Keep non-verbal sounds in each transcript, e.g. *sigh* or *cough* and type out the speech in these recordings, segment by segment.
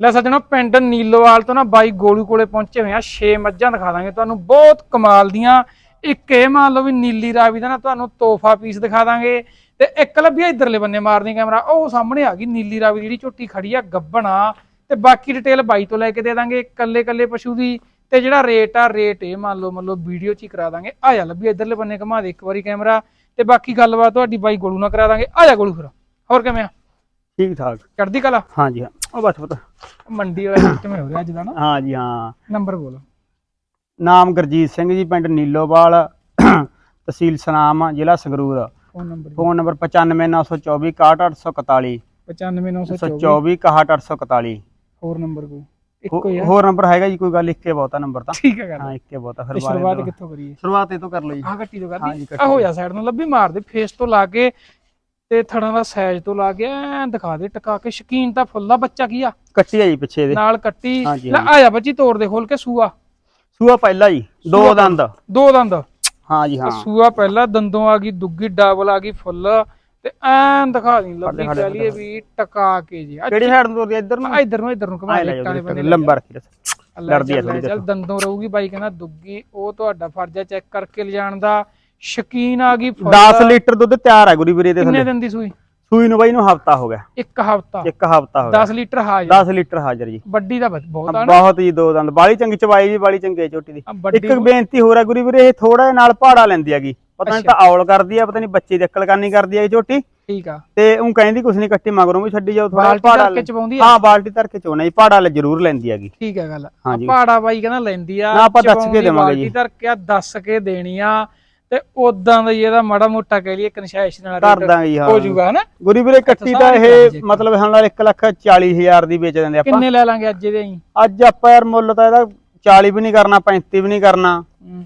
ਲੈ ਸੱਜਣੋ ਪਿੰਡ ਨੀਲੋਵਾਲ ਤੋਂ ਨਾ ਬਾਈ ਗੋਲੂ ਕੋਲੇ ਪਹੁੰਚੇ ਹੋਏ ਆ। 6 ਮੱਝਾਂ ਦਿਖਾ ਦਾਂਗੇ ਤੁਹਾਨੂੰ। ਬਹੁਤ ਕਮਾਲ ਦੀਆਂ। ਇੱਕ ਇਹ ਮੰਨ ਲਓ ਵੀ ਨੀਲੀ ਰਾਵੀ ਦਾ ਨਾ ਤੁਹਾਨੂੰ ਤੋਹਫਾ ਪੀਸ ਦਿਖਾ ਦਾਂਗੇ। ਤੇ ਇੱਕ ਲੱਭਿਆ ਇਧਰਲੇ ਬੰਨੇ ਮਾਰਨੀ ਕੈਮਰਾ ਉਹ ਸਾਹਮਣੇ ਆ ਗਈ ਨੀਲੀ ਰਾਵੀ ਜਿਹੜੀ ਝੋਟੀ ਖੜੀ ਆ ਗੱਬਣਾ। ਤੇ ਬਾਕੀ ਡਿਟੇਲ ਬਾਈ ਤੋਂ ਲੈ ਕੇ ਦੇ ਦਾਂਗੇ। ਕੱਲੇ ਕੱਲੇ ਪਸ਼ੂ ਦੀ। ਤੇ ਜਿਹੜਾ ਰੇਟ ਆ ਰੇਟ ਇਹ ਮੰਨ ਲਓ ਮੰਨ ਲਓ ਵੀਡੀਓ ਚ ਹੀ ਕਰਾ ਦਾਂਗੇ। ਆ ਜਾ ਲੱਭੀ ਇਧਰਲੇ ਬੰਨੇ ਘੁਮਾ ਦੇ ਇੱਕ ਵਾਰੀ ਕੈਮਰਾ ਤੇ ਬਾਕੀ ਗੱਲਬਾਤ ਤੁਹਾਡੀ ਬਾਈ ਗੋਲੂ ਨਾਲ ਕਰਾ ਦਾਂਗੇ। ਆ ਜਾ ਗੋਲੂ ਫਿਰ। ਹੋਰ ਕਿਵੇਂ ਆ? ਠੀਕ ਠਾਕ ਚੜਦੀ ਕਲਾ? ਹਾਂਜੀ ਹਾਂ। ਉਹ ਬਸ ਪਤਾ। ਮੰਡੀ ਵਾਲਾ ਕਿਵੇਂ ਹੋ ਰਿਹਾ ਅੱਜ ਦਾ ਨਾ? ਹਾਂਜੀ ਹਾਂ। ਨੰਬਰ ਬੋਲੋ। ਨਾਮ ਗੁਰਜੀਤ ਸਿੰਘ ਜੀ ਪਿੰਡ ਨੀਲੋਵਾਲ ਤਹਿਸੀਲ ਸਨਾਮ ਜ਼ਿਲ੍ਹਾ Sangrur. Phone number phone number 959424 61841 95924 124 61841 ਹੋਰ ਨੰਬਰ ਕੋਈ? ਇੱਕੋ ਹੀ ਹੋਰ ਨੰਬਰ ਹੈਗਾ ਜੀ ਕੋਈ ਗੱਲ ਇੱਕੇ ਬਹੁਤਾ ਨੰਬਰ ਤਾਂ। ਠੀਕ ਹੈ ਗੱਲ। ਹਾਂ ਇੱਕੇ ਬਹੁਤਾ ਫਿਰ ਸ਼ੁਰੂਆਤ। ਕਿੱਥੋਂ ਕਰੀਏ? ਸ਼ੁਰੂਆਤ ਇਹ ਤੋਂ ਕਰ ਲਓ ਜੀ। ਆਹ ਗੱਟੀ ਤੋਂ ਕਰਦੀ ਹੋ ਜਾ ਸਾਈਡ ਨੂੰ ਲੱਭੀ ਮਾਰ ਦੇ ਫੇਸ ਤੋਂ ਲਾ ਕੇ ਤੇ ਥੜਾਂ ਦਾ ਸਾਈਜ਼ ਤੋਂ ਲਾ ਕੇ ਐਂ ਦਿਖਾ ਦੇ ਟਕਾ ਕੇ ਸ਼ਕੀਨ ਤਾਂ ਫੁੱਲ ਆ ਬੱਚਾ ਕੀ ਆ? ਕੱਟੀ ਆ ਜੀ ਪਿੱਛੇ ਇਹਦੇ। ਨਾਲ ਕੱਟੀ। ਹਾਂਜੀ, ਲੈ ਆ ਜਾ ਬੱਚੀ ਤੋੜ ਦੇ ਖੋਲ ਕੇ ਸੂਆ। ਸੂਆ ਪਹਿਲਾ ਜੀ ਦੋ ਸੂਆ ਦੰਦ। ਦੋ ਦੰਦ। ਹਾਂ ਜੀ ਹਾਂ। ਸੂਆ ਪਹਿਲਾਂ ਦੰਦੋਂ ਆ ਗਈ ਦੁੱਗੀ ਡਬਲ ਆ ਗਈ ਫੁੱਲ। ਤੇ ਐਂ ਦਿਖਾ ਦੀ ਲੱਭੀ ਫੜ ਲੈ, ਲਈਏ ਵੀ ਟਕਾ ਕੇ ਜੀ। ਆ ਕਿਹੜੀ ਸਾਈਡ ਨੂੰ ਤੁਰਦੀ ਆ? ਇੱਧਰ ਨੂੰ? ਇਧਰ ਨੂੰ ਇਧਰ ਨੂੰ ਘੁਮਾ ਆਏ ਦੇ ਲੈ ਦੇ ਜਾਓ ਲੰਬਾ ਰੱਖੀ ਅੱਲਾ ਡਰਦੀ ਆ ਥੋੜ੍ਹੀ ਚੱਲ ਦੰਦੋਂ ਰਹੂਗੀ ਬਾਈ ਕਹਿੰਦਾ ਦੁੱਗੀ ਉਹ ਤੁਹਾਡਾ ਫਰਜ਼ ਹੈ ਚੈੱਕ ਕਰਕੇ ਲਿਜਾਣ ਦਾ। ਸ਼ਕੀਨ ਆ ਗਈ ਫੁੱਲ 10 ਲੀਟਰ ਦੁੱਧ ਤਿਆਰ ਹੈ ਗੁਰੀ ਵੀਰੇ ਦੇ ਕਿੰਨੇ ਥੱਲੇ। ਦਿਨ ਦੀ ਸੂਈ? ਸੂਈ ਨੂੰ ਬਾਈ ਨੂੰ ਹਫਤਾ ਹੋ ਗਿਆ। ਇੱਕ ਹਫਤਾ। ਇੱਕ ਹਫਤਾ ਹੋ ਗਿਆ। 10 ਲੀਟਰ ਹਾਜ਼ਰ। 10 ਲੀਟਰ ਹਾਜ਼ਰ ਜੀ। ਵੱਡੀ ਦਾ ਬਹੁਤ- ਆ ਬਹੁਤ ਜੀ ਦੋ ਦੰਦ। ਬਾਲੀ ਚੰਗੀ ਚਵਾਈ ਵੀ ਬਾਲੀ ਚੰਗੀ ਝੋਟੀ ਦੀ। ਆ ਇੱਕ ਬੇਨਤੀ ਹੋਰ ਹੈ ਗੁਰੀ ਵੀਰੇ ਇਹ ਥੋੜਾ ਨਾਲ ਪਹਾੜਾ ਲੈਂਦੀ ਹੈਗੀ ਪਤਾ ਨਹੀਂ ਤਾਂ ਔਲ ਕਰਦੀ ਆ ਪਤਾ ਨਹੀਂ ਬੱਚੇ ਦੀ ਅਕਲ ਕਰਨੀ ਕਰਦੀ ਹੈ ਇਹ ਝੋਟੀ ਠੀਕ ਆ। ਤੇ ਉਹ ਕਹਿੰਦੀ ਕੁਛ ਨਹੀਂ ਕੱਟੀ ਮਗਰੋਂ ਵੀ ਛੱਡੀ ਜਾਓ ਥੋੜਾ ਬਾਲਟੀ ਪਹਾੜਾ ਧਰ ਕੇ ਚਵਾਉਂਦੀ ਆ? ਹਾਂ ਬਾਲਟੀ ਧਰ ਕੇ ਚੋਣਾ ਜੀ ਪਹਾੜਾ ਲੈ ਜ਼ਰੂਰ ਲੈਂਦੀ ਹੈਗੀ ਠੀਕ ਹੈ ਗੱਲ। ਪਾੜਾ ਬਾਈ ਕਹਿੰਦਾ ਲੈਂਦੀ ਆ ਨਾ, ਆਪਾਂ ਦੱਸ ਕੇ ਦੇਵਾਂਗੇ ਬਾਲਟੀ ਜੀ। ਧਰ ਕੇ ਆ ਦੱਸ ਕੇ ਦੇਣੀ ਆ। ਤੇ ਉਦਾਂ ਦਾ ਹੀ ਇਹਦਾ ਮਾੜਾ ਮੋਟਾ ਕਹਿ ਲਈਏ ਕਨਸੈਸ਼ਨ ਵਾਲਾ ਕਰ ਦਾਂਗੇ ਹਾਂ। ਹੋ ਜਾਊਗਾ ਹਨਾ ਗੁਰੀ ਵੀਰੇ ਕੱਟੀ ਤਾਂ ਇਹ। ਮਤਲਬ ਹਾਂ ਨਾਲ 1 ਲੱਖ 40 ਹਜ਼ਾਰ ਦੀ ਵੇਚ ਦਿੰਦੇ ਆਪਾਂ। ਕਿੰਨੇ ਲੈ ਲਾਂਗੇ ਅੱਜ ਇਹਦੇ ਅਸੀਂ? ਅੱਜ ਆਪਾਂ ਯਾਰ ਮੁੱਲ ਤਾਂ ਇਹਦਾ 40 ਵੀ ਨਹੀਂ ਕਰਨਾ 35 ਵੀ ਨਹੀਂ ਕਰਨਾ। ਹਮ,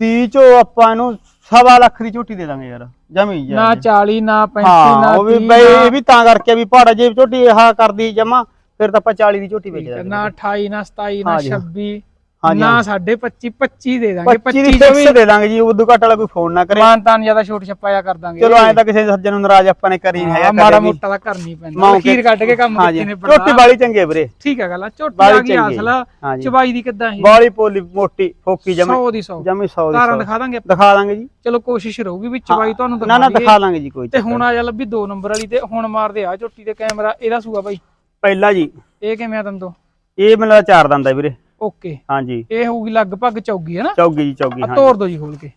30 ਚੋਂ ਆਪਾਂ ਇਹਨੂੰ ਸਵਾ ਲੱਖ ਦੀ ਝੋਟੀ ਦੇ ਦਾਂਗੇ ਯਾਰ ਜਮੀ ਜਾ ਨਾ 40 ਨਾ 35 ਹਾਂ ਨਾ ਉਹ ਵੀ 30 ਬਈ ਇਹ ਵੀ ਤਾਂ ਕਰਕੇ ਵੀ ਪਹਾੜਾ ਜੇ ਝੋਟੀ ਆਹ ਕਰਦੀ ਜਮਾ ਫਿਰ ਤਾਂ ਆਪਾਂ 40 ਦੀ ਝੋਟੀ ਵੇਚ ਦਾਂਗੇ ਨਾ 28 ਨਾ 27 ਨਾ ਹਾਂਜੀ, ਹਾਂ। 26 ਹਾਂਜੀ, ਨਾ ਹਾਂ। 25 25 ਦੇ ਦਾਂਗੇ 25 25 ਦੀ ਜੋ ਵੀ ਫਿਕਸ ਦੇ ਦਾਂਗੇ ਜੀ ਉਦੋਂ ਘੱਟ ਵਾਲਾ ਕੋਈ ਫੋਨ ਨਾ ਕਰੇ। ਮਾਨਤਾਨ ਜ਼ਿਆਦਾ ਛੋਟ ਛਪਾਇਆ ਕਰ ਦਾਂਗੇ। ਚਲੋ ਐਂ ਤਾਂ ਕਿਸੇ ਸੱਜਣ ਨੂੰ ਨਾਰਾਜ਼ ਆਪਾਂ ਨੇ ਕਰੀ ਨਹੀਂ ਹਾਂ, ਹੈਗਾ ਮਾੜਾ ਵੀ। ਮੋਟਾ ਤਾਂ ਕਰਨੀ ਪੈਂਦਾ। ਮਾਂ ਖੀਰ ਕੱਢ ਕੇ ਕੰਮ ਹਾਂਜੀ। ਕੀਤੇ ਨੇ ਝੋਟੀ ਬਾਲੀ ਚੰਗੀ ਹੈ ਵੀਰੇ। ਠੀਕ ਹੈ ਗੱਲ ਆ ਝੋਟੀ ਆ ਗਈ ਚੰਗੀ ਹੈ। ਹਾਂਜੀ। ਚਬਾਈ ਦੀ ਕਿੱਦਾਂ ਇਹ ਬਾਲੀ ਪੋਲੀ ਮੋਟੀ ਫੋਕੀ ਜਮੀ। 100 ਦੀ 100 ਜਮੀ 100 ਦੀ ਤਾਰਾਂ 100 ਦਿਖਾ ਦਾਂਗੇ ਆਪਾਂ। ਦਿਖਾ ਦਾਂਗੇ ਜੀ। ਚਲੋ ਕੋਸ਼ਿਸ਼ ਰਹੂਗੀ ਵੀ ਚਬਾਈ ਤੁਹਾਨੂੰ ਨਾ ਨਾ ਦਿਖਾ ਦਿਖਾ ਦਾਂਗੇ ਜੀ ਕੋਈ ਤੇ ਚੱਕਰ ਹੁਣ ਆ ਜਾ ਲੱਭੀ 2 ਨੰਬਰ ਵਾਲੀ ਤੇ ਹੁਣ ਮਾਰਦੇ ਆ ਝੋਟੀ ਦੇ ਕੈਮਰਾ। ਇਹਦਾ ਸੂਆ ਬਾਈ। ਪਹਿਲਾ ਜੀ। ਇਹ ਕਿਵੇਂ ਆ ਦੰਦੋ ਇਹ ਮੈਨੂੰ ਲੱਗਦਾ ਚਾਰ ਦੰਦ ਹੈ ਵੀਰੇ। ਓਕੇ। ਹਾਂਜੀ। ਇਹ ਹੋਊਗੀ ਲਗਭਗ ਚੌਗੀ ਹੈ ਨਾ? ਚੌਗੀ ਜੀ ਚੌਗੀ ਆ ਹਾਂ ਤੋੜ ਦੋ ਜੀ ਖੋਲ ਕੇ।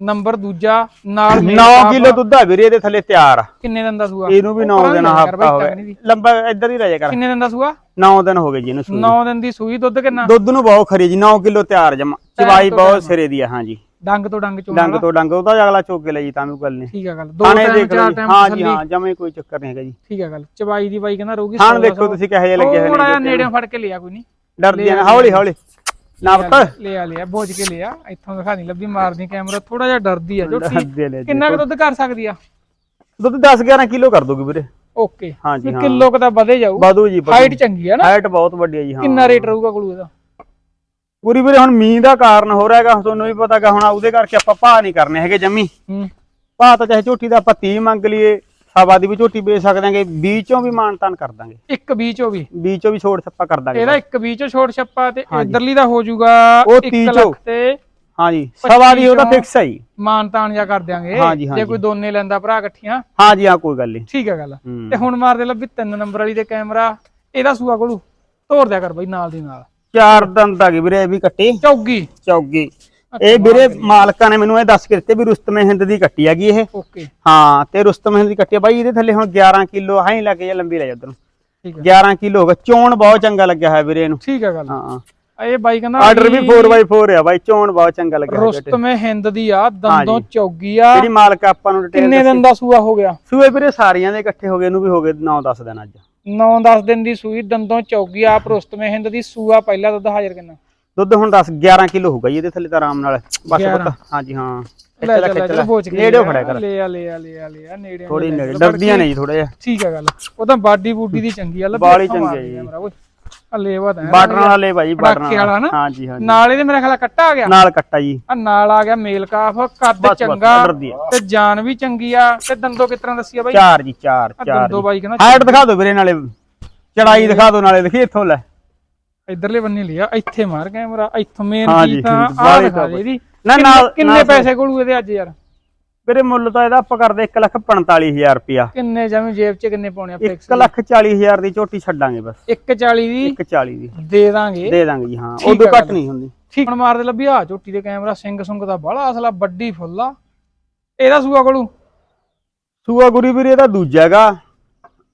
ਨੰਬਰ ਦੂਜਾ ਨਾਲ ਮੇਲ 9 ਸਾਫ਼। ਕਿਲੋ ਦੁੱਧ ਆ ਵੀਰੇ ਇਹਦੇ ਥੱਲੇ ਤਿਆਰ ਆ। ਕਿੰਨੇ ਦਿਨ ਦਾ ਸੂਆ? ਇਹਨੂੰ ਵੀ 9 ਉੱਪਰਾਂ ਦਿਨ ਹਫਤਾ ਹੋ ਦੀ। ਲੰਬਾ ਇੱਧਰ ਹੀ ਰਹਿ ਜਾ ਕਰ। ਕਿੰਨੇ ਦਿਨ ਦਾ ਸੂਆ? 9 ਦਿਨ ਹੋ ਗਏ ਜੀ ਇਹਨੂੰ ਸੂਈ 9 ਦਿਨ ਦੀ ਸੂਈ ਦੁੱਧ ਕਿੰਨਾ? ਦੁੱਧ ਨੂੰ ਬਹੁਤ ਖਰੀ ਜੀ 9 ਕਿਲੋ ਤਿਆਰ ਜਮਾ। ਚਵਾਈ ਬਹੁਤ। ਸਿਰੇ ਦੀ ਆ ਹਾਂਜੀ। ਡੰਗ ਤੋਂ ਡੰਗ ਚੋਂ ਡੰਗ ਤੋਂ ਡੰਗ ਉਹਦਾ ਅਗਲਾ ਚੋਕ ਕੇ ਲੈ ਜੀ ਤਾਂ ਵੀ ਗੱਲ ਨਹੀਂ। ਠੀਕ ਹੈ ਗੱਲ ਦੋ ਟਾਈਮ ਚਾਰ ਟਾਈਮ ਹਾਂ ਜੀ ਹਾਂ ਜਮੇ ਕੋਈ ਚੱਕਰ ਨਹੀਂ ਹੈਗਾ ਜੀ। ਠੀਕ ਹੈ ਗੱਲ ਚਬਾਈ ਦੀ ਬਾਈ ਕਹਿੰਦਾ ਰਹੂਗੀ 100 ਦੇਖੋ ਤੁਸੀਂ ਕਿਹੋ ਜਿਹੇ ਲੱਗੇ ਹੋਏ ਥੋੜਾ ਜਿਹਾ ਨੇ ਨੇੜਿਓਂ ਫੜ ਕੇ ਲਿਆ ਕੋਈ ਨਹੀਂ। ਡਰਦੀ ਆ ਹੌਲੀ ਹੌਲੀ। ਨਾ ਪੁੱਤ। ਲਿਆ ਲਿਆ ਬੋਝ ਕੇ ਲਿਆ। ਇੱਥੋਂ ਦਿਖਾ ਨਹੀਂ ਲੱਭੀ ਮਾਰਦੀ ਕੈਮਰਾ। ਥੋੜਾ ਜਿਹਾ ਡਰਦੀ ਆ ਝੋਟੀ ਆ। ਕਿੰਨਾ ਕੁ ਦੁੱਧ ਕਰ ਸਕਦੀ ਆ? ਦੁੱਧ 10 11 ਕਿਲੋ ਕਰ ਦੋਗੇ ਵੀਰੇ। ਓਕੇ। ਹਾਂਜੀ ਹਾਂ। ਕਿਲੋ ਕ ਤਾਂ ਵਧੇ ਜਾਊ। ਬਾਦੂ ਜੀ ਹਾਈਟ ਚੰਗੀ ਆ ਨਾ। ਹਾਈਟ ਬਹੁਤ ਵੱਡੀ ਹੈ ਜੀ ਹਾਂ। ਕਿੰਨਾ ਰੇਟ ਰਹੂਗਾ ਕੋਲੂ ਇਹਦਾ? ਪੂਰੀ ਵੀਰੇ ਹੁਣ ਮੀਂਹ ਦਾ ਕਾਰਨ ਹੋ ਰਿਹਾ ਹੈਗਾ। ਤੁਹਾਨੂੰ ਵੀ ਪਤਾਗਾ ਹੁਣ ਉਹਦੇ ਕਰਕੇ ਆਪਾਂ ਭਾਅ ਨਹੀਂ ਕਰਨੇ ਹੈਗੇ ਜੰਮੀ। ਹੂੰ। ਭਾਅ ਤਾਂ ਚਾਹੇ ਝੋਟੀ ਦਾ ਆਪਾਂ 30 ਮੰਗ ਲਈਏ। ਸਵਾ ਦੀ ਵੀ ਝੋਟੀ ਵੇਚ ਸਕਦੇ ਆਂਗੇ 20 ਚੋਂ ਵੀ ਮਾਨਤਾਨ ਕਰ ਦਾਂਗੇ। ਇੱਕ ਚੋਂ ਵੀ? 20 ਚੋਂ ਵੀ ਛੋੜ ਛੱਪਾ ਕਰ ਦਾਂਗੇ ਇਹਦਾ ਇੱਕ ਚੋਂ ਛੋਟ ਛੱਪਾ ਤੇ। ਇਧਰਲੀ ਦਾ ਹੋ ਜਾਊਗਾ ਉਹ 1 ਤੀਹ ਚੋਂ। ਲੱਖ ਤੇ ਹਾਂਜੀ ਸਵਾ ਦੀ ਉਹਦਾ ਫਿਕਸ ਹੈ ਜੀ। ਮਾਨਤਾਨ ਜਾਂ ਕਰ ਦਿਆਂਗੇ। ਜੇ। ਕੋਈ ਦੋਨੇ ਲੈਂਦਾ ਭਰਾ ਇਕੱਠੀਆਂ। ਹਾਂਜੀ ਹਾਂ ਕੋਈ ਗੱਲ ਨਹੀਂ ਠੀਕ ਹੈ ਗੱਲ। ਤੇ ਹੁਣ ਮਾਰਦੇ ਲੱਭੀ ਤਿੰਨ ਨੰਬਰ ਵਾਲੀ ਦੇ ਕੈਮਰਾ ਇਹਦਾ ਸੂਆ ਕੋਲੂ। ਤੋੜ ਦਿਆ ਕਰ ਬਈ ਨਾਲ ਦੀ ਨਾਲ। ਚਾਰ ਦੰਦ ਆ ਗਏ ਵੀਰੇ ਇਹ ਵੀ ਕੱਟੀ। ਚੌਗੀ। ਚੌਗੀ। ਇਹ ਵੀਰੇ ਮਾਲਕਾਂ ਨੇ ਮੈਨੂੰ ਇਹ ਦੱਸ ਕੇ ਦਿੱਤੇ ਵੀ ਰੁਸਤਮੇ ਹਿੰਦ ਦੀ ਕੱਟੀ ਹੈਗੀ ਇਹ। ਓਕੇ। ਹਾਂ ਤੇ ਰੁਸਤਮ ਹਿੰਦ ਦੀ ਕੱਟੀ ਆ। ਬਾਈ ਇਹਦੇ ਥੱਲੇ ਹੁਣ 11 ਕਿਲੋ ਹਾਂ ਲੱਗੇ ਜਾਂ ਲੰਬੀ ਲੈ ਜਾ ਉਧਰ ਠੀਕ ਹੈ 11 ਕਿਲੋ ਹੋ ਗਿਆ ਚੋਣ ਬਹੁਤ ਚੰਗਾ ਲੱਗਿਆ ਹੋਇਆ ਵੀਰੇ ਇਹਨੂੰ। ਠੀਕ ਹੈ ਗੱਲ। ਹਾਂ। ਇਹ ਬਾਈ ਕਹਿੰਦਾ ਆਰਡਰ ਵੀ 4x4 ਆ ਬਾਈ ਚੋਣ ਬਹੁਤ ਚੰਗਾ ਲੱਗਿਆ। ਰੁਸਤਮੇ ਹਿੰਦ ਦੀ ਆ ਦੰਦੋਂ। ਚੌਗੀ ਆ। ਜਿਹੜੀ ਮਾਲਕ ਆਪਾਂ ਨੂੰ ਡਿਟੇਲ ਕਿੰਨੇ ਦਿਨ ਦਾ ਸੂਆ ਹੋ ਗਿਆ? ਸੂਏ ਵੀਰੇ ਸਾਰੀਆਂ ਦੇ ਇਕੱਠੇ ਹੋ ਗਏ ਇਹਨੂੰ ਵੀ ਹੋ ਗਏ 9-10 ਦਿਨ ਅੱਜ। 9-10 ਦਿਨ ਦੀ ਸੂਈ ਦੰਦੋਂ ਚੌਗੀ ਆ। ਰੁਸਤਮੇ ਹਿੰਦ ਦੀ ਸੂਆ ਪਹਿਲਾ ਦੁੱਧ ਹਾਜ਼ਰ ਕਿੰਨਾ? ਦੁੱਧ ਹੁਣ 10 11 ਕਿਲੋ ਹੋਊਗਾ ਜੀ ਇਹਦੇ ਥੱਲੇ ਤਾਂ ਆਰਾਮ ਨਾਲ। ਬਸ 11 ਪੁੱਤ ਹਾਂਜੀ ਹਾਂ। ਲੈ ਖਿੱਚ ਲੈ ਲੈ ਕਰ। ਲੈ ਆ ਲੈ ਆ ਲੈ ਆ ਲੈ ਆ ਨੇੜੇ ਥੋੜੀ ਨੇੜੇ ਡਰਦੀਆਂ ਨੇ ਜੀ ਥੋੜਾ ਜਿਹਾ। ਠੀਕ ਹੈ ਗੱਲ। ਉਹ ਤਾਂ ਬਾਡੀ ਬੂਡੀ ਦੀ ਚੰਗੀ ਆ ਲੱਭੀ ਬਾਲੀ ਚੰਗੀ ਆ ਜੀ। ਲੇਵਾ ਤਾਂ। ਬਾਰਡਰ ਵਾਲਾ ਲੈ ਭਾਈ ਬਾਰਡਰ ਪਟਾਕੇ ਵਾਲਾ ਨਾ? ਹਾਂਜੀ ਹਾਂਜੀ। ਨਾਲ ਇਹਦੇ ਮੇਰਾ ਖਿਆਲ ਕੱਟਾ ਆ ਗਿਆ? ਨਾਲ ਕੱਟਾ ਜੀ। ਆ ਨਾਲ ਆ ਗਿਆ ਮੇਲ ਕਾਫ ਕੱਦ ਚੰਗਾ। ਤੇ ਜਾਨ ਵੀ ਚੰਗੀ ਆ। ਤੇ ਦੰਦੋ ਤਰ੍ਹਾਂ ਦੱਸੀ ਆ ਬਾਈ? ਚਾਰ ਜੀ ਚਾਰ ਚਾਰ ਦੰਦੋ ਜੀ। ਬਾਈ ਕਹਿੰਦਾ ਹਾਈਟ ਦਿਖਾ ਦਿਓ ਵੀਰੇ ਨਾਲੇ ਚੜਾਈ ਦਿਖਾ ਦਿਓ ਨਾਲੇ ਦੇਖੀ ਇੱਥੋਂ ਲੈ। ਇਧਰਲੇ ਬੰਨੇ ਲਿਆ ਇੱਥੇ ਮਾਰ ਕੈਮਰਾ ਇੱਥੋਂ ਮੇਨ ਹਾਂ ਤਾਂ ਆ ਬਾਹਲੀ ਦਿਖਾ ਦੇ। ਇਹਦੀ। ਨਾ, ਕਿੰਨੇ- ਨਾਲ- ਕਿੰਨੇ ਨਾਲ ਪੈਸੇ ਕੋਲੂ ਇਹਦੇ ਅੱਜ ਯਾਰ? ਵੀਰੇ ਮੁੱਲ ਤਾਂ ਇਹਦਾ ਆਪਾਂ ਕਰਦੇ 1 ਲੱਖ 45000 ਰੁਪਿਆ ਕਿੰਨੇ ਜਮੀ ਜੇਬ 'ਚ ਕਿੰਨੇ ਪਾਉਣੇ ਆ 1 ਲੱਖ 40000 ਦੀ ਝੋਟੀ ਛੱਡਾਂਗੇ ਬਸ। 140 ਦੀ? 140 ਦੀ। ਦੇ ਦਾਂਗੇ। ਦੇ ਦਾਂਗੇ ਜੀ ਹਾਂ। ਠੀਕ ਉਦੋਂ ਆ ਘੱਟ ਗੱਲ। ਨਹੀਂ ਹੁੰਦੀ। ਠੀਕ। ਹੁਣ ਮਾਰਦੇ ਲੱਭੀ ਆ ਝੋਟੀ ਦੇ ਕੈਮਰਾ ਸਿੰਘ ਸੁੰਗ ਦਾ ਬੜਾ ਅਸਲਾ ਵੱਡੀ ਫੁੱਲ ਆ। ਇਹਦਾ ਸੂਆ ਕੋਲੂ? ਸੂਆ ਗੁਰੀ ਵੀਰੇ ਇਹਦਾ ਦੂਜਾ ਹੈਗਾ।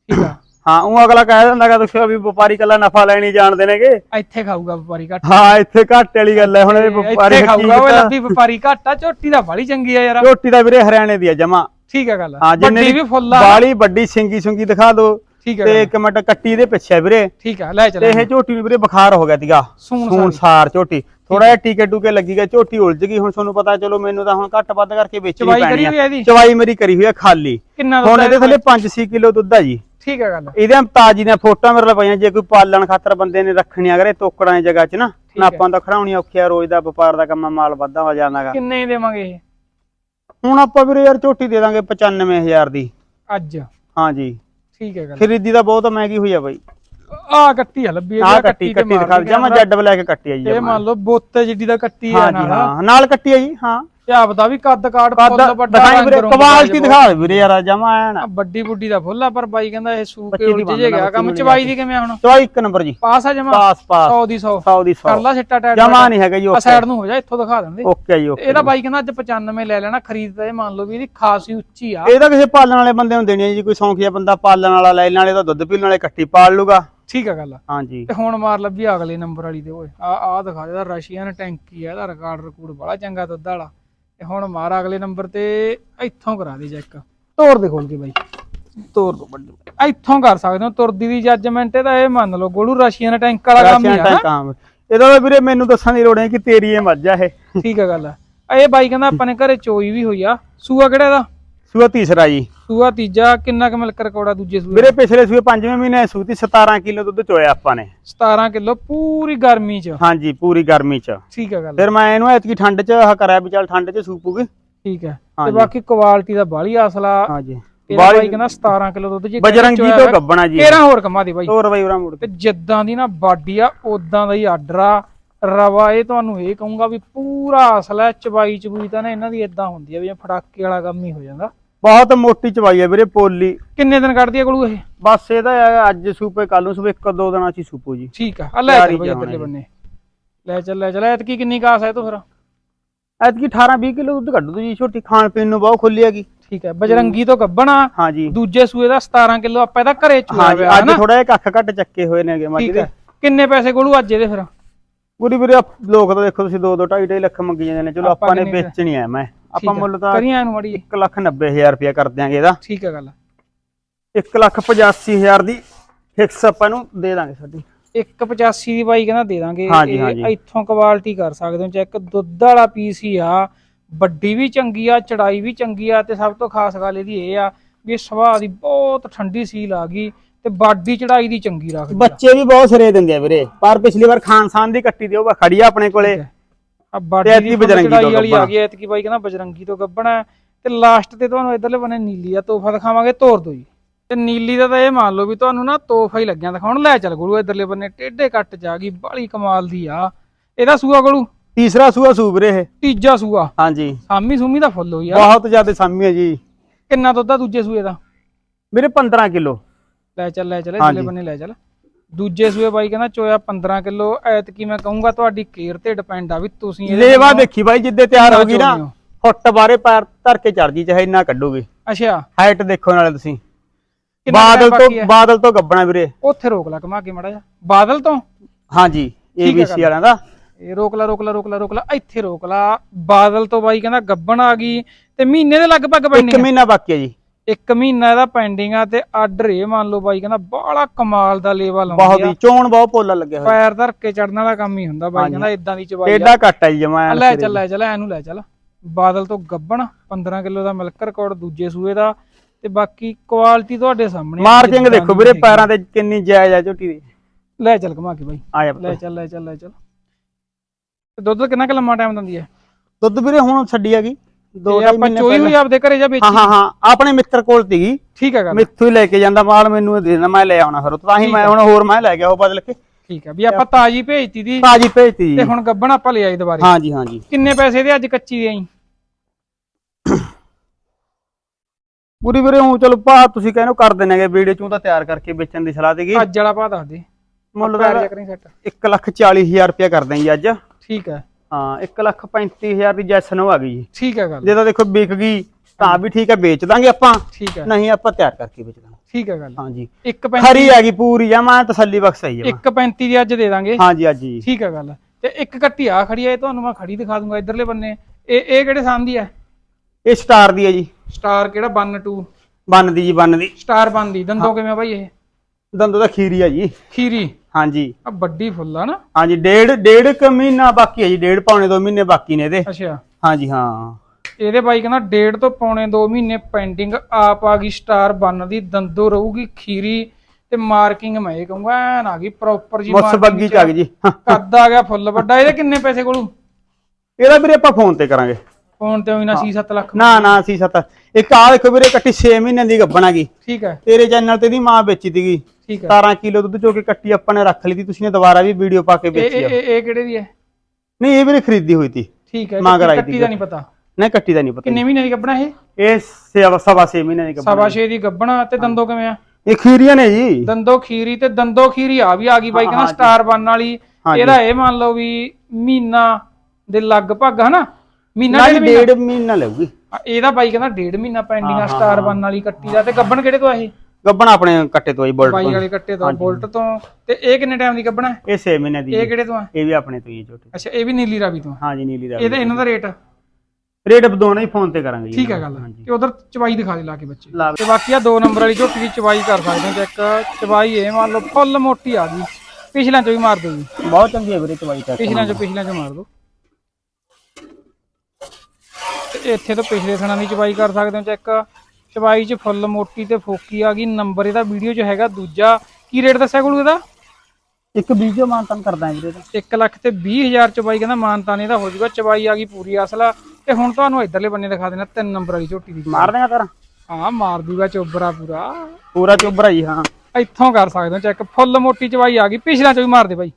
ਠੀਕ ਆ। ਹਾਂ ਉਹ ਅਗਲਾ ਕਹਿ ਦਿੰਦਾ ਕਿ ਤੁਸੀਂ ਵੀ ਵਪਾਰੀ ਕੱਲਾ ਨਫਾ ਲੈਣੀ ਜਾਣਦੇ ਨੇਗੇ ਇੱਥੇ ਖਾਊਗਾ ਵਪਾਰੀ ਘੱਟ। ਹਾਂ ਇੱਥੇ ਘਾਟੇ ਵਾਲੀ ਗੱਲ ਹੈ ਹੁਣ ਇਹ ਵਪਾਰੀ ਇੱਥੇ ਖਾਊਗਾ ਉਹ ਲੱਭੀ ਵਪਾਰੀ ਘੱਟ ਆ ਝੋਟੀ ਦਾ ਬੜੀ ਚੰਗੀ ਆ ਯਾਰ। ਝੋਟੀ ਦਾ ਵੀਰੇ ਹਰਿਆਣੇ ਦੀ ਹੈ ਜਮਾ। ਠੀਕ ਆ ਗੱਲ। ਹਾਂ ਜਿੰਨੇ ਦੀ ਵੀ ਫੁੱਲ ਆ। ਬਾਲੀ ਵੱਡੀ ਸਿੰਗੀ ਸੁੰਗੀ ਦਿਖਾ ਦਿਓ। ਠੀਕ ਆ ਤੇ ਇੱਕ ਮਿੰਟ ਕੱਟੀ ਦੇ ਪਿੱਛੇ ਹੈ ਵੀਰੇ। ਠੀਕ ਆ ਲੈ ਚੱਲ ਤੇ ਇਹ ਝੋਟੀ ਨੂੰ ਵੀਰੇ ਬੁਖਾਰ ਹੋ ਗਿਆ ਸੀਗਾ। ਸੂਣ ਸਾਰ। ਝੋਟੀ। ਥੋੜਾ ਜਿਹਾ ਟੀਕੇ ਟੂਕੇ ਲੱਗੀ ਗਿਆ ਝੋਟੀ ਉਲਝ ਗਈ ਹੁਣ ਤੁਹਾਨੂੰ ਪਤਾ ਚਲੋ ਮੈਨੂੰ ਤਾਂ ਹੁਣ ਘੱਟ ਵੱਧ ਕਰਕੇ ਵੇਚਣੀ ਪੈਣੀ ਆ। ਆ ਚਵਾਈ ਮੇਰੀ ਕਰੀ ਹੋਈ ਹੈ ਖਾਲੀ। ਹੁਣ ਇਹਦੇ ਆ ਥੱਲੇ 5-6 ਕਿਲੋ ਦੁੱਧ ਆ ਜੀ। ਠੀਕ ਆ ਗੱਲ। ਇਹਦੇ ਤਾਜੀ ਦੀਆਂ ਫੋਟੋਆਂ ਮੇਰੇ ਲਈ ਪਈਆਂ ਜੇ ਕੋਈ ਪਾਲਣ ਖਾਤਰ ਬੰਦੇ ਨੇ ਰੱਖਣੀਆਂ ਕਰੇ ਤੋਕੜਾਂ ਦੀ ਜਗ੍ਹਾ 'ਚ ਨਾ ਹੈ। ਨਾ ਆਪਾਂ ਤਾਂ ਖੜਾਉਣੀ ਔਖੀ ਆ ਰੋਜ਼ ਦਾ ਵਪਾਰ ਦਾ ਕੰਮ ਆ, ਮਾਲ ਵੱਧਾ ਹੋ ਜਾਂਦਾਗਾ। ਕਿੰਨੇ ਦੀ ਦੇਵਾਂਗੇ ਇਹ? ਹੁਣ ਆਪਾਂ ਵੀਰੇ ਯਾਰ ਝੋਟੀ ਦੇ ਦਾਂਗੇ 95000 ਦੀ। ਅੱਜ। ਹਾਂਜੀ। ਠੀਕ ਹੈ ਗੱਲ। ਖਰੀਦੀ ਤਾਂ ਬਹੁਤ ਮਹਿੰਗੀ ਹੋਈ ਆ ਬਾਈ। ਆ ਕੱਟੀ ਆ ਲੱਭੀ ਆਹ ਕੱਟੀ ਕੱਟੀ ਦਿਖਾ ਜਮਾ ਜੱਡ ਬਲੈਕ ਕੱਟੀ ਆ ਜੀ ਇਹ। ਮੰਨ ਲਓ ਬੋਤੇ ਜਿੱਡੀ ਦਾ ਕੱਟੀ ਆ ਹਾਂ ਜੀ ਨਾਲ। ਹਾਂ। ਨਾਲ ਕੱਟੀ ਆ ਜੀ ਹਾਂ। ਧਿਆਬ ਦਾ ਵੀ ਕੱਦ ਕੱਦ ਫੁੱਲ ਵੱਡਾ ਦਿਖਾਈ ਵੀਰੇ ਕੁਆਲਿਟੀ ਦਾ ਦਿਖਾ ਵੀਰੇ ਯਾਰ ਜਮਾ ਐਨ। ਵੱਡੀ ਬੁੱਢੀ ਦਾ ਫੁੱਲ ਆ ਪਰ ਬਾਈ ਕਹਿੰਦਾ ਇਹ ਸੂ ਕੇ ਬੱਚੇ ਦੀ ਉਲਝ ਜੇ ਗਿਆ। ਕੰਮ ਚਵਾਈ ਦੀ ਕਿਵੇਂ ਹੁਣ? ਚਵਾਈ ਇੱਕ ਨੰਬਰ ਜੀ। ਪਾਸ ਆ ਜਮਾ? ਪਾਸ ਪਾਸ। 100 ਦੀ 100 100 ਦੀ 100 ਕਰ ਲਾ ਸਿੱਟਾ ਟਾਇਰ ਜਮਾ ਨਹੀਂ ਹੈਗਾ ਜੀ ਓਕੇ। ਸਾਈਡ ਨੂੰ ਹੋ ਜਾ ਇੱਥੋਂ ਦਿਖਾ ਦਿੰਦੇ। ਓਕੇ ਜੀ ਓਕੇ ਇਹਦਾ ਬਾਈ ਕਹਿੰਦਾ ਅੱਜ 95 ਲੈ ਲੈਣਾ ਖਰੀਦ ਤਾਂ ਇਹ ਮੰਨ ਲਓ ਵੀ ਇਹਦੀ ਖਾਸੀ ਉੱਚੀ ਆ। ਇਹ ਤਾਂ ਕਿਸੇ ਪਾਲਣ ਵਾਲੇ ਬੰਦੇ ਨੂੰ ਦੇਣੀ ਜੀ ਕੋਈ ਸੌਂਖੀਆ ਬੰਦਾ ਪਾਲਣ ਵਾਲਾ ਲੈ ਨਾਲੇ ਤਾਂ ਦੁੱਧ ਪੀਣ ਵਾਲੇ ਕੱਟੀ ਪਾਲ ਲੂਗਾ। ਠੀਕ ਆ ਗੱਲ ਹਾਂਜੀ। ਤੇ ਹੁਣ ਮਾਰ ਲੱਭੀ ਅਗਲੇ ਨੰਬਰ ਵਾਲੀ ਦੇ ਓਏ। ਆ ਆ ਦਿਖਾ ਦੇ ਰਸ਼ੀਅਨ ਟੈਂਕੀ ਆ ਇਹਦਾ ਰਿਕਾਰਡ ਰਿਕੂਡ ਬੜਾ ਚੰਗਾ ਦੁੱਧ ਵਾਲਾ। ਤੇ ਹੁਣ ਮਾਰ ਅਗਲੇ ਨੰਬਰ ਤੇ ਇੱਥੋਂ ਕਰਾ ਦੇ ਚੈੱਕ ਤੋਰ ਦੇ ਖੋਲ ਕੇ ਬਾਈ। ਤੋਰ ਦੋ ਵੱਡੀ ਇੱਥੋਂ ਕਰ ਸਕਦੇ ਹੋ ਤੁਰਦੀ ਦੀ ਜੱਜਮੈਂਟ ਇਹਦਾ ਇਹ ਮੰਨ ਲਓ ਗੋਲੂ ਰਸ਼ੀਅਨ ਟੈਂਕ ਵਾਲਾ ਕੰਮ ਹੀ ਆ ਇਹਦਾ ਤਾਂ ਵੀਰੇ ਮੈਨੂੰ ਦੱਸਣ ਦੀ ਲੋੜ ਨਹੀਂ ਕਿ ਤੇਰੀ ਇਹ ਮੱਝ ਆ ਇਹ। ਠੀਕ ਆ ਗੱਲ ਆ। ਇਹ ਬਾਈ ਕਹਿੰਦਾ ਆਪਾਂ ਨੇ ਘਰੇ ਚੋਈ ਵੀ ਹੋਈ ਆ। ਸੂਆ ਕਿਹੜਾ ਇਹਦਾ? ਸੂਆ ਤੀਸਰਾ ਜੀ। ਸੂਆ ਤੀਜਾ ਕਿੰਨਾ ਕੁ ਮਿਲਕ ਰਿਕਾਰਡ ਆ ਦੂਜੇ ਸੂਏ ਵੀਰੇ ਪਿਛਲੇ ਸੂਏ ਪੰਜਵੇਂ ਮਹੀਨੇ ਸੂਤੀ 17 ਕਿਲੋ ਦੁੱਧ ਚੋਇਆ ਆਪਾਂ ਨੇ। 17 ਕਿਲੋ ਪੂਰੀ ਗਰਮੀ ਚ? ਹਾਂਜੀ ਪੂਰੀ ਗਰਮੀ ਚ। ਠੀਕ ਆ ਗੱਲ। ਫਿਰ ਮੈਂ ਇਹਨੂੰ ਐਤਕੀ ਠੰਡ ਚ ਆਹ ਕਰਿਆ ਵੀ ਚੱਲ ਠੰਡ ਚ ਸੂਪੂਗੀ। ਠੀਕ ਹੈ ਤੇ। ਬਾਕੀ ਕੁਆਲਿਟੀ ਦਾ ਬਾਲੀ ਅਸਲਾ ਹਾਂਜੀ। ਬਾਈ ਕਹਿੰਦਾ 17 ਕਿਲੋ ਦੁੱਧ ਜੀ ਬਜਰੰਗੀ ਤੋਂ ਗੱਬਣਾ ਜੀ। ਕਿਹੜਾ ਹੋਰ ਕਮਾ ਦੇ ਬਾਈ। ਹੋਰ ਬਾਈ ਉਰਾ ਮੁੜ ਤੇ ਜਿੱਦਾਂ ਦੀ ਨਾ ਬਾਡੀ ਆ ਉਦਾਂ ਦਾ ਹੀ ਆਰਡਰ ਆ। ਰਵਾ ਇਹ ਤੁਹਾਨੂੰ ਇਹ ਕਹੂੰਗਾ ਵੀ ਪੂਰਾ ਅਸਲ ਹੈ ਚਬਾਈ ਚਬੂਈ ਤਾਂ ਨਾ ਇਹਨਾਂ ਦੀ ਇਦਾਂ ਹੁੰਦੀ ਆ ਵੀ ਫੜਾਕੇ ਵਾਲਾ ਕੰਮ ਹੀ ਹੋ ਜਾਂਦਾ। ਬਹੁਤ ਮੋਟੀ ਚਵਾਈ ਹੈ ਵੀਰੇ ਪੋਲੀ। ਕਿੰਨੇ ਦਿਨ ਕੱਢਦੀ ਆ ਕੋਲੂ ਇਹ? ਬਸ ਇਹਦਾ ਹੈਗਾ ਅੱਜ ਸੂਪੇ ਕੱਲ ਨੂੰ ਸੂਪੇ ਇੱਕ ਦੋ ਦਿਨਾਂ ਚ ਹੀ ਸੂਪੂ ਜੀ। ਠੀਕ ਆ ਆ ਲੈ ਚੱਲ ਬਾਈ ਹੋਣਾ ਬੰਨੇ। ਲੈ ਚੱਲ ਲੈ ਚੱਲ ਐਤਕੀ ਕਿੰਨੀ ਕਾਸ ਹੈ ਤੂੰ ਫਿਰ? ਐਤਕੀ 18 20 ਕਿਲੋ ਦੁੱਧ ਕੱਢ ਦੂ ਜੀ ਛੋਟੀ ਖਾਣ ਪੀਣ ਨੂੰ ਬਹੁਤ ਖੁੱਲੀ ਹੈਗੀ। ਠੀਕ ਹੈ ਬਜਰੰਗੀ ਤੋਂ ਗੱਬਣਾ ਹਾਂਜੀ ਦੂਜੇ ਸੂਏ ਦਾ 17 ਕਿਲੋ ਆਪਾਂ ਇਹਦਾ ਘਰੇ ਚੁਆ ਪਿਆ ਅੱਜ ਹਨਾ ਥੋੜਾ ਜਿਹਾ ਕੱਖ ਘੱਟ ਚੱਕੇ ਹੋਏ ਨੇਗੇ ਠੀਕ ਦੇ। ਹੈ ਕਿੰਨੇ ਪੈਸੇ ਕੋਲੂ ਅੱਜ ਇਹਦੇ ਫਿਰ? ਗੁਰੀ ਵੀਰੇ ਆਪ- ਲੋਕ ਤਾਂ ਦੇਖੋ ਤੁਸੀਂ 2 2 2.5 2.5 ਲੱਖ ਮੰਗੀ ਜਾਂਦੇ ਨੇ। ਚਲੋ ਆਪਾਂ ਨੇ ਵੇਚਣੀ ਹੈ ਮੈਂ। ਆਪਾਂ। ਮੁੱਲ ਤਾਂ ਕਰੀਆਂ ਇਹਨੂੰ ਮੜੀ 1 ਲੱਖ 90 ਹਜ਼ਾਰ ਰੁਪਇਆ ਕਰ ਦਿਆਂਗੇ ਇਹਦਾ। ਠੀਕ ਹੈ ਗੱਲ। 1 ਲੱਖ 85 ਹਜ਼ਾਰ ਦੀ ਫਿਕਸ ਆਪਾਂ ਨੂੰ ਦੇ ਦਾਂਗੇ ਸਾਡੀ। 185 ਦੀ ਬਾਈ ਕਹਿੰਦਾ ਦੇ ਦਾਂਗੇ। ਇਹ। ਇੱਥੋਂ ਕੁਆਲਿਟੀ ਕਰ ਸਕਦੇ ਹੋ ਚੈੱਕ ਦੁੱਧ ਵਾਲਾ ਪੀਸ ਹੀ ਆ ਵੱਡੀ ਵੀ ਚੰਗੀ ਆ ਚੜਾਈ ਵੀ ਚੰਗੀ ਆ ਤੇ ਸਭ ਤੋਂ ਖਾਸ ਗੱਲ ਇਹਦੀ ਇਹ ਆ ਵੀ ਸੁਭਾਅ ਦੀ ਬਹੁਤ ਠੰਡੀ ਸੀਲ ਆ ਗਈ। ਤੇ ਬਾਡੀ ਚੜਾਈ ਦੀ ਚੰਗੀ ਰੱਖਦੀ ਆ। ਬੱਚੇ ਵੀ ਬਹੁਤ ਸਿਰੇ ਦਿੰਦੇ ਆ ਵੀਰੇ। ਪਰ ਪਿਛਲੀ ਵਾਰ ਖਾਨਸਾਨ ਦੀ ਕੱਟੀ ਦਿਓ ਖੜੀ ਆ ਆਪਣੇ ਕੋਲੇ। ਆ ਬਾਡੀ ਐਤਕੀ ਦੀ ਬਜਰੰਗੀ ਚੜਾਈ ਤੋਂ ਵਾਲੀ ਆ। ਗਈ ਐਤਕੀ ਬਾਈ ਕਹਿੰਦਾ ਬਜਰੰਗੀ ਤੋਂ ਗੱਬਣਾ ਤੇ ਲਾਸਟ ਤੇ ਤੁਹਾਨੂੰ ਇਧਰਲੇ ਬੰਨੇ ਨੀਲੀ ਦਾ ਤੋਹਫਾ ਦਿਖਾਵਾਂਗੇ ਤੋਰ ਦੋ ਜੀ। ਤੇ ਨੀਲੀ ਦਾ ਤਾਂ ਇਹ ਮੰਨ ਲਓ ਵੀ ਤੁਹਾਨੂੰ ਨਾ ਤੋਹਫਾ ਹੀ ਲੱਗਿਆ ਦਿਖਾਉਣ। ਲੈ ਚੱਲ ਗੁਰੂ ਇਧਰਲੇ ਬੰਨੇ ਟੇਢੇ ਕੱਟ ਆ ਗਈ ਬਾਲੀ ਕਮਾਲ ਦੀ ਆ। ਇਹਦਾ ਸੂਆ ਗਲੂ ਤੀਸਰਾ ਸੂਆ ਸੂਪ ਵੀਰੇ ਇਹ। ਤੀਜਾ ਸੂਆ? ਹਾਂਜੀ। ਸਾਮੀ ਸੁਮੀ ਦਾ ਫੁੱਲ ਹੋਈ ਆ। ਬਹੁਤ ਜ਼ਿਆਦਾ ਸਾਮੀ ਹੈ ਜੀ। ਕਿੰਨਾ ਦੁੱਧ ਆ ਦੂਜੇ ਸੂਏ ਦਾ? ਵੀਰੇ 15 ਕਿਲੋ। ਲੈ ਚੱਲ ਲੈ ਚੱਲ ਹਾਂਜੀ। ਇਧਰਲੇ ਬੰਨੇ ਲੈ ਚੱਲ। ਦੂਜੇ ਸੂਏ ਬਾਈ ਕਹਿੰਦਾ ਚੋਇਆ 15 ਕਿਲੋ ਐਤਕੀ ਮੈਂ ਕਹੂੰਗਾ ਤੁਹਾਡੀ ਕੇਅਰ ਤੇ ਡਿਪੈਂਡ ਆ ਵੀ ਤੁਸੀਂ ਇਹਦੇ ਲੇਵਾ ਦੇਖੀ ਬਾਈ ਜਿੱਦੇ ਤਿਆਰ ਕਿੰਨਾ ਹੋਗੀ ਨਾ ਹੋ? ਫੁੱਟ ਬਾਰੇ ਪੈਰ ਧਰ ਕੇ ਚੜ ਜੀ ਚਾਹੇ ਇੰਨਾ ਕੱਢੂਗੀ। ਅੱਛਾ। ਹਾਈਟ ਦੇਖੋ ਨਾਲੇ ਤੁਸੀਂ। ਕਿੰਨਾ ਬਾਦਲ time ਤੋਂ ਹੈ? ਬਾਦਲ ਤੋਂ ਗੱਬਣਾ ਵੀਰੇ। ਉੱਥੇ ਰੋਕ ਲੈ ਘੁਮਾ ਕੇ ਮੜਾ ਜਾ ਬਾਦਲ ਤੋਂ? ਹਾਂਜੀ ਹੈ ਏਬੀਸੀ। ਵਾਲਿਆਂ ਦਾ। ਇਹ ਰੋਕ ਲਾ ਰੋਕ ਲਾ ਰੋਕ ਲਾ ਰੋਕ ਲਾ ਇੱਥੇ ਰੋਕ ਲਾ। ਬਾਦਲ ਤੋਂ ਬਾਈ ਕਹਿੰਦਾ ਗੱਬਣ ਆ ਗਈ ਤੇ ਮਹੀਨੇ ਦੇ ਲਗਭਗ ਇੱਕ ਮਹੀਨਾ ਬਾਕੀ ਹੈ ਜੀ। ਇੱਕ ਮਹੀਨਾ ਇਹਦਾ ਪੈਂਡਿੰਗ ਆ ਤੇ ਆਰਡਰ ਇਹ ਮੰਨ ਲਓ ਬਾਈ ਕਹਿੰਦਾ ਬਾਹਲਾ ਕਮਾਲ ਦਾ ਲੇਵਲ ਬਹੁਤ ਆਉਂਦੀ ਆ। ਹੀ ਚੋਣ ਬਹੁਤ ਪੋਲਾ ਲੱਗਿਆ ਹੋਇਆ। ਪੈਰ ਧਰ ਕੇ ਚੜਨ ਵਾਲਾ ਕੰਮ ਹੀ ਹੁੰਦਾ ਬਾਈ। ਕਹਿੰਦਾ ਇਦਾਂ ਦੀ ਚਵਾਈ ਆ। ਏਡਾ ਘੱਟ ਜੀ ਜਮਾ ਆ ਲੈ ਚੱਲ ਲੈ ਚੱਲ ਐਨੂੰ ਲੈ ਚੱਲ। ਬਾਦਲ ਤੋਂ ਗੱਬਣ 15 ਕਿਲੋ ਦਾ ਮਿਲਕ ਰਿਕਾਰਡ ਦੂਜੇ ਸੂਏ ਦਾ ਤੇ ਬਾਕੀ ਕੁਆਲਿਟੀ ਤੁਹਾਡੇ ਸਾਹਮਣੇ ਆ, ਮਾਰਕਿੰਗ ਦੇਖੋ ਵੀਰੇ। ਪੈਰਾਂ ਤੇ ਕਿੰਨੀ ਜਾਇਜ਼ ਹੈ ਝੋਟੀ ਦੀ। ਲੈ ਚੱਲ ਘੁਮਾ ਕੇ ਬਾਈ। ਆ ਜਾ ਲੈ। ਚੱਲ ਲੈ ਚੱਲ ਲੈ ਚੱਲ। ਦੁੱਧ ਕਿੰਨਾ ਕੁ ਲੰਮਾ ਟਾਈਮ ਦਿੰਦੀ ਹੈ? ਦੁੱਧ ਵੀਰੇ ਹੁਣ ਛੱਡੀ ਹੈਗੀ। ਦੋ ਢਾਈ ਆਪਾਂ ਮਹੀਨੇ ਚੋਈ ਹੋਈ ਪਹਿਲਾਂ। ਆਪਦੇ ਘਰੇ ਜਾਂ ਹਾਂ ਵੇਚੀ ਹਾਂ ਹਾਂ ਆਪਣੇ ਮਿੱਤਰ ਕੋਲ ਸੀਗੀ। ਠੀਕ ਹੈ ਗੱਲ ਮਿੱਥੋਂ ਹੀ ਲੈ ਕੇ ਜਾਂਦਾ ਮਾਲ ਮੈਨੂੰ ਇਹ ਦੇ ਦਿੰਦਾ ਮੈਂ ਲੈ ਆਉਣਾ ਫਿਰ। ਤਾਂ। ਹੀ ਠੀਕ ਮੈਂ ਹੈ। ਹੁਣ ਹੋਰ ਮੈਂ ਲੈ ਗਿਆ ਉਹ ਬਦਲ ਕੇ। ਠੀਕ ਹੈ ਵੀ ਆਪਾਂ ਤਾਜੀ ਭੇਜਤੀ ਦੀ। ਤਾਜੀ ਭੇਜਤੀ ਤੇ ਜੀ ਹੁਣ ਗੱਬਣ ਆਪਾਂ ਲੈ ਆਈ ਦੁਬਾਰੇ। ਹਾਂ ਜੀ ਹਾਂ ਜੀ ਕਿੰਨੇ ਪੈਸੇ ਦੇ ਅੱਜ ਕੱਚੀ ਦੇ ਆਈ? *coughs* ਪੂਰੀ ਵੀਰੇ ਹੁਣ ਚਲੋ ਭਾ ਤੁਸੀਂ ਕਹਿੰਦੇ ਹੋ ਕਰ ਦੇਣਗੇ ਵੀਡੀਓ ਚੋਂ ਤਾਂ ਤਿਆਰ ਕਰਕੇ ਵੇਚਣ ਦੀ ਸਲਾਹ ਦੇਗੀ ਅੱਜ ਵਾਲਾ ਪਾ ਦੱਸ ਦੇ। ਮੁੱਲ ਪੈਰ ਦਾ ਜਿਹਾ ਕਰੀ ਸੈੱਟ 1 ਲੱਖ 40 ਹਜ਼ਾਰ ਰੁਪਇਆ ਕਰ ਦਾਂਗੇ ਅੱਜ। ਠੀਕ ਹੈ ਹਾਂ 1 ਲੱਖ 35 ਹਜ਼ਾਰ ਦੀ ਜੈਸਨ ਆ ਗਈ ਜੀ। ਠੀਕ ਹੈ ਗੱਲ। ਜੇ ਤਾਂ ਦੇਖੋ ਵਿਕ ਗਈ ਤਾਂ ਵੀ ਠੀਕ ਹੈ ਵੇਚ ਦਾਂਗੇ ਆਪਾਂ। ਠੀਕ ਹੈ। ਨਹੀਂ ਆਪਾਂ ਤਿਆਰ ਕਰਕੇ ਵੇਚ ਦਾਂਗੇ। ਠੀਕ ਹੈ ਗੱਲ। ਹਾਂ ਜੀ। ਇੱਕ ਪੈਂਤੀ ਖਰੀ ਆ ਗਈ ਪੂਰੀ ਜਮਾ ਤਸੱਲੀ ਬਖਸ਼ ਆਈ ਜਮਾ ਇੱਕ 35 ਦੀ ਅੱਜ ਦੇ ਦਾਂਗੇ। ਹਾਂ ਜੀ ਅੱਜ ਜੀ। ਠੀਕ ਹੈ ਗੱਲ। ਤੇ ਇੱਕ ਕੱਟੀ ਆ ਖੜੀ ਆ ਇਹ ਤੁਹਾਨੂੰ ਮੈਂ ਖੜੀ ਦਿਖਾ ਦੂੰਗਾ ਇਧਰਲੇ ਬੰਨੇ। ਇਹ ਇਹ ਕਿਹੜੇ ਸਾਨ ਦੀ ਹੈ? ਇਹ ਸਟਾਰ ਦੀ ਹੈ ਜੀ। ਸਟਾਰ ਕਿਹੜਾ? 1 2 ਬੰਨ ਦੀ ਜੀ ਬੰਨ ਦੀ। ਸਟਾਰ 1 ਦੀ। ਦੰਦੋਂ ਕਿਵੇਂ ਆ ਬਾਈ ਇਹ? ਦੰਦੋ ਦਾ ਖੀਰੀ ਆ ਜੀ। ਖੀਰੀ। ਹਾਂ ਜੀ ਆ ਵੱਡੀ ਫੁੱਲ ਆ ਨਾ? ਹਾਂ ਜੀ ਡੇਢ ਡੇਢ ਕ ਮਹੀਨਾ ਬਾਕੀ ਹੈ ਜੀ ਡੇਢ ਪੌਣੇ ਦੋ ਮਹੀਨੇ ਬਾਕੀ ਨੇ ਇਹਦੇ। ਅੱਛਾ। ਹਾਂ ਜੀ ਹਾਂ। ਇਹਦੇ ਬਾਈ ਕਹਿੰਦਾ ਡੇਢ ਤੋਂ ਪੌਣੇ 2 ਮਹੀਨੇ ਪੈਂਡਿੰਗ ਆਪ ਆ ਗਈ ਸਟਾਰ 1 ਦੀ ਦੰਦੋਂ ਰਹੂਗੀ ਖੀਰੀ ਤੇ ਮਾਰਕਿੰਗ ਮੈਂ ਇਹ ਕਹੂੰਗਾ ਐਨ ਆ ਗਈ ਪ੍ਰੋਪਰ ਜੀ ਮੁੱਸ marking ਬੱਗੀ ਚ। ਆ ਗਈ ਜੀ। ਕੱਦ ਆ ਗਿਆ ਫੁੱਲ ਵੱਡਾ ਇਹਦੇ ਕਿੰਨੇ ਪੈਸੇ ਕੋਲੂ? ਇਹਦਾ ਵੀਰੇ ਆਪਾਂ ਫੋਨ ਤੇ ਕਰਾਂਗੇ। ਫੋਨ ਤੇ ਹੋਈ ਨਾ 6-7 ਲੱਖ ਨਾ ਨਾ ਸੀ ਸਤ। ਇੱਕ ਆ ਦੇਖੋ ਵੀਰੇ ਕੱਟੀ 6 ਮਹੀਨਿਆਂ ਦੀ ਗੱਬਣ ਆ ਗਈ ਠੀਕ ਹੈ। ਤੇਰੇ ਚੈਨਲ ਤੇ ਦੀ ਮਾਂ ਵੇਚੀ ਤੀਗੀ ਠੀਕ ਹੈ। 17 ਕਿਲੋ ਦੁੱਧ ਚੋ ਕੇ ਕੱਟੀ ਆਪਾਂ ਨੇ ਰੱਖ ਲਈ ਤੀ ਤੁਸੀਂ ਨੇ ਦੁਬਾਰਾ ਵੀ ਵੀਡੀਓ ਪਾ ਕੇ ਇਹ ਵੇਚੀ ਆ। ਇਹ ਇਹ- ਕਿਹੜੇ ਦੀ ਹੈ? ਨਹੀਂ ਇਹ ਵੀਰੇ ਖਰੀਦੀ ਹੋਈ ਤੀ ਠੀਕ ਹੈ ਮਗਰ ਆਈ ਕੱਟੀ ਦੀ ਦਾ ਨਹੀਂ ਪਤਾ। ਨਹੀਂ ਕੱਟੀ ਦਾ ਨਹੀਂ ਪਤਾ ਕਿੰਨੇ ਮਹੀਨੇ ਦੀ ਗੱਬਣਾ ਇਹ? ਇਹ ਸਵਾ ਸਵਾ 6 ਮਹੀਨਿਆਂ ਦੀ ਗੱਬਣ ਸਵਾ ਛੇ ਦੀ ਗੱਬਣਾ ਤੇ ਦੰਦੋਂ ਕਿਵੇਂ ਆ? ਇਹ ਖੀਰੀਆਂ ਨੇ ਜੀ। ਦੰਦੋ ਖੀਰੀ ਤੇ ਦੰਦੋ ਖੀਰੀ ਆ ਵੀ ਆ ਗਈ ਬਾਈ ਕਹਿੰਦਾ ਸਟਾਰ ਬਨ ਵਾਲੀ। ਹਾਂਜੀ। ਇਹਦਾ ਇਹ ਮੰਨ ਲਓ ਵੀ ਮਹੀਨਾ ਦੇ ਲਗਭਗ ਹਨਾ? ਮਹੀਨਾ ਨਾਲ ਡੇਢ ਮਹੀਨਾ ਡੇਢ ਮਹੀਨਾ। ਲੱਗੂਗੀ ਆ, ਇਹਦਾ ਬਾਈ ਕਹਿੰਦਾ ਡੇਢ ਮਹੀਨਾ ਪੈਂਡਿੰਗ ਆ ਸਟਾਰ ਬਨ ਵਾਲੀ ਕੱਟੀ ਦਾ। ਤੇ ਗੱਬਣ ਕਿਹੜੇ ਤੋਂ ਆ ਇਹ? ਗੱਬਣ ਆਪਣੇ ਕੱਟੇ ਤੋਂ ਆਈ ਬੋਲਟ ਬਾਈ ਤੋਂ। ਵਾਲੇ ਕੱਟੇ ਤੋਂ ਬੋਲਟ ਤੋਂ। ਤੇ ਇਹ ਕਿੰਨੇ ਟਾਈਮ ਦੀ ਗੱਬਣਾ ਹੈ? ਇਹ 6 ਮਹੀਨੇ ਦੀ ਇਹ। ਕਿਹੜੇ ਤੋਂ ਆ? ਇਹ ਵੀ ਆਪਣੇ ਤੋਂ ਹੀ ਹੈ ਛੋਟੀ। ਅੱਛਾ ਇਹ ਵੀ ਨੀਲੀ ਰਾਵੀ ਤੋਂ ਆ। ਹਾਂ ਜੀ ਨੀਲੀ ਦਾ ਇਹਦਾ ਇਹਨਾਂ ਦਾ ਰੇਟ ਰੇਟ ਬਦੋਣਾ ਹੀ ਫੋਨ ਤੇ ਕਰਾਂਗੇ ਜੀ ਠੀਕ ਹੈ ਗੱਲ ਤੇ ਉਧਰ ਚਵਾਈ ਦਿਖਾ ਦੇ ਲਾ ਕੇ ਬੱਚੇ। ਲਾ ਤੇ ਬਾਕੀ ਆ ਦੋ ਨੰਬਰ ਵਾਲੀ ਝੋਟੀ ਦੀ ਚਵਾਈ ਕਰ ਸਕਦੇ ਹੋ ਚੈੱਕ ਚਵਾਈ ਇਹ ਮੰਨ ਲਓ ਫੁੱਲ ਮੋਟੀ ਆ ਗਈ। ਪਿਛਲਿਆਂ ਚੋਂ ਵੀ ਮਾਰ ਦਿਓ ਜੀ ਬਹੁਤ ਚੰਗੀ ਹੈ ਵੀਰੇ ਚਵਾਈ ਤੱਕ ਪਿਛਲਿਆਂ ਚੋਂ ਪਿਛਲਿਆਂ ਚੋਂ ਮਾਰ ਦਿਓ ਤੇ ਇੱਥੇ ਤੋਂ ਪਿਛਲੇ ਥਣਾਂ ਦੀ ਚਵਾਈ ਕਰ ਸਕਦੇ ਹੋ ਚੈੱਕ। ਚਵਾਈ 'ਚ ਫੁੱਲ ਮੋਟੀ ਤੇ ਫੋਕੀ ਆ ਗਈ। ਨੰਬਰ ਇਹਦਾ ਵੀਡੀਓ 'ਚ ਹੈਗਾ ਦੂਜਾ। ਕੀ ਰੇਟ ਦੱਸਿਆ ਕੋਲ ਇਹਦਾ? ਇੱਕ ਵੀਡੀਓ ਮਾਨਤਨ ਕਰਦਾ ਵੀਰੇ ਦਾ 1 ਲੱਖ ਤੇ 20 ਹਜ਼ਾਰ ਚਵਾਈ ਕਹਿੰਦਾ ਮਾਨਤਾਨ ਇਹਦਾ ਹੋ ਜਾਊਗਾ। ਚਵਾਈ ਆ ਗਈ ਪੂਰੀ ਅਸਲ। ਤੇ ਹੁਣ ਤੁਹਾਨੂੰ ਇਧਰਲੇ ਬੰਨੇ ਦਿਖਾ ਦੇਣਾ ਤਿੰਨ ਨੰਬਰ ਵਾਲੀ ਝੋਟੀ ਦੀ। ਮਾਰ ਦੇਗਾ ਤੇਰਾ ਹਾਂ ਮਾਰ ਦੂਗਾ ਚੋਬਰਾ ਪੂਰਾ। ਪੂਰਾ ਚੋਬਰਾ ਜੀ ਹਾਂ। ਇੱਥੋਂ ਕਰ ਸਕਦੇ ਹੋ ਚੈੱਕ। ਫੁੱਲ ਮੋਟੀ ਚਵਾਈ ਆ ਗਈ। ਪਿਛਲਾ ਚੋਂ ਵੀ ਮਾਰ ਦੇ ਬਾਈ।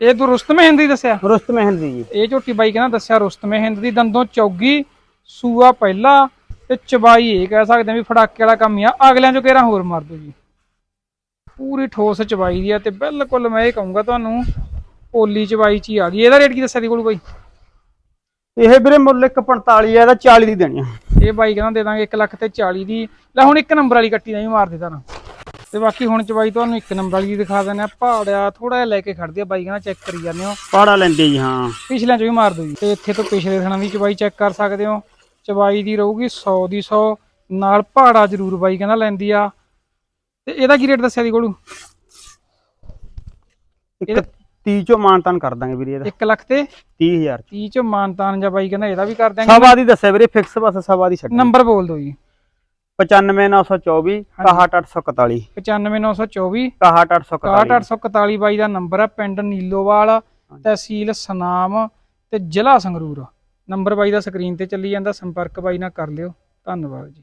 ਇਹ ਤੂੰ ਰੁਸਤਮ ਹਿੰਦ ਦੀ ਦੱਸਿਆ? ਰੁਸਤਮ ਹਿੰਦ ਦੀ ਜੀ। ਇਹ ਝੋਟੀ ਬਾਈ ਕਹਿੰਦਾ ਦੱਸਿਆ ਰੁਸਤਮ ਹਿੰਦ ਦੀ ਦੰਦੋਂ ਚੌਗੀ ਸੂਆ ਪਹਿਲਾ ਤੇ ਚਬਾਈ ਇਹ ਕਹਿ ਸਕਦੇ ਆ ਵੀ ਫੜਾਕੇ ਵਾਲਾ ਕੰਮ ਹੀ ਆ। ਅਗਲਿਆਂ ਚੋਂ ਕਿਹੜਾ ਹੋਰ ਮਾਰ ਦੋ ਜੀ? ਪੂਰੀ ਠੋਸ ਚਬਾਈ ਦੀ ਆ ਤੇ ਬਿਲਕੁਲ ਮੈਂ ਇਹ ਕਹੂੰਗਾ ਤੁਹਾਨੂੰ ਪੋਲੀ ਚਬਾਈ ਚ ਹੀ ਆ ਗਈ। ਇਹਦਾ ਰੇਟ ਕੀ ਦੱਸਿਆ ਦੀ ਕੋਲ ਬਾਈ ਇਹ ਵੀਰੇ ਮੁੱਲ 145 ਹੈ ਇਹਦਾ 40 ਦੀ ਦੇਣੀ ਆ। ਇਹ ਬਾਈ ਕਹਿੰਦਾ ਦੇ ਦਾਂਗੇ 1 ਲੱਖ ਤੇ 40 ਦੀ। ਲੈ ਹੁਣ ਇੱਕ ਨੰਬਰ ਵਾਲੀ ਕੱਟੀ ਦਾ ਵੀ ਮਾਰ ਦੇ ਤਾਰਾਂ ਤੇ ਬਾਕੀ ਹੁਣ ਚਬਾਈ ਤੁਹਾਨੂੰ ਇੱਕ ਨੰਬਰ ਵਾਲੀ ਦੀ ਦਿਖਾ ਦਿੰਦੇ ਆ ਪਹਾੜਿਆ ਥੋੜਾ ਜਿਹਾ ਲੈ ਕੇ ਖੜਦੀ ਆ ਬਾਈ ਕਹਿੰਦਾ ਚੈੱਕ ਕਰੀ ਜਾਂਦੇ ਹੋ। ਪਾੜਾ ਲੈਂਦੇ ਜੀ ਹਾਂ। ਪਿਛਲਿਆਂ ਚ ਵੀ ਮਾਰ ਦਿਓ ਜੀ। ਤੇ ਇੱਥੇ ਤੋਂ ਪਿਛਲੇ ਥਣਾਂ ਦੀ ਚਬਾਈ ਚੈੱਕ ਕਰ ਸਕਦੇ ਹੋ। ਚਬਾਈ ਦੀ ਰਹੂਗੀ 100 ਦੀ 100 ਨਾਲ ਪਹਾੜਾ ਜ਼ਰੂਰ ਬਾਈ ਕਹਿੰਦਾ ਲੈਂਦੀ ਆ। ਤੇ ਇਹਦਾ ਕੀ ਰੇਟ ਦੱਸਿਆ ਦੀ ਕੋਲੂ ਇੱਕ 30 ਚੋਂ ਮਾਨਤਨ ਕਰ ਦਾਂਗੇ ਵੀਰੇ ਇਹਦਾ। 1 ਲੱਖ ਤੇ 30000 30 ਚ। ਮਾਨਤਾਨ ਜਾਂ ਬਾਈ ਕਹਿੰਦਾ ਇਹਦਾ ਵੀ ਕਰ ਦਿਆਂਗੇ ਸਵਾ ਦੀ ਦੱਸਿਆ ਵੀਰੇ ਫਿਕਸ ਬਸ ਸਵਾ ਦੀ ਛੱਡ ਨੰਬਰ ਬੋਲ ਦਿਓ ਜੀ। 95924 61841 95924 61841 61841 ਬਾਈ ਦਾ ਨੰਬਰ ਹੈ ਪਿੰਡ ਨੀਲੋਵਾਲ ਤਹਿਸੀਲ ਸਨਾਮ ਤੇ ਜ਼ਿਲ੍ਹਾ ਸੰਗਰੂਰ। ਨੰਬਰ ਬਾਈ ਦਾ ਸਕਰੀਨ ਤੇ ਚੱਲੀ ਜਾਂਦਾ ਸੰਪਰਕ ਬਾਈ ਨਾਲ ਕਰ ਲਿਓ। ਧੰਨਵਾਦ ਜੀ।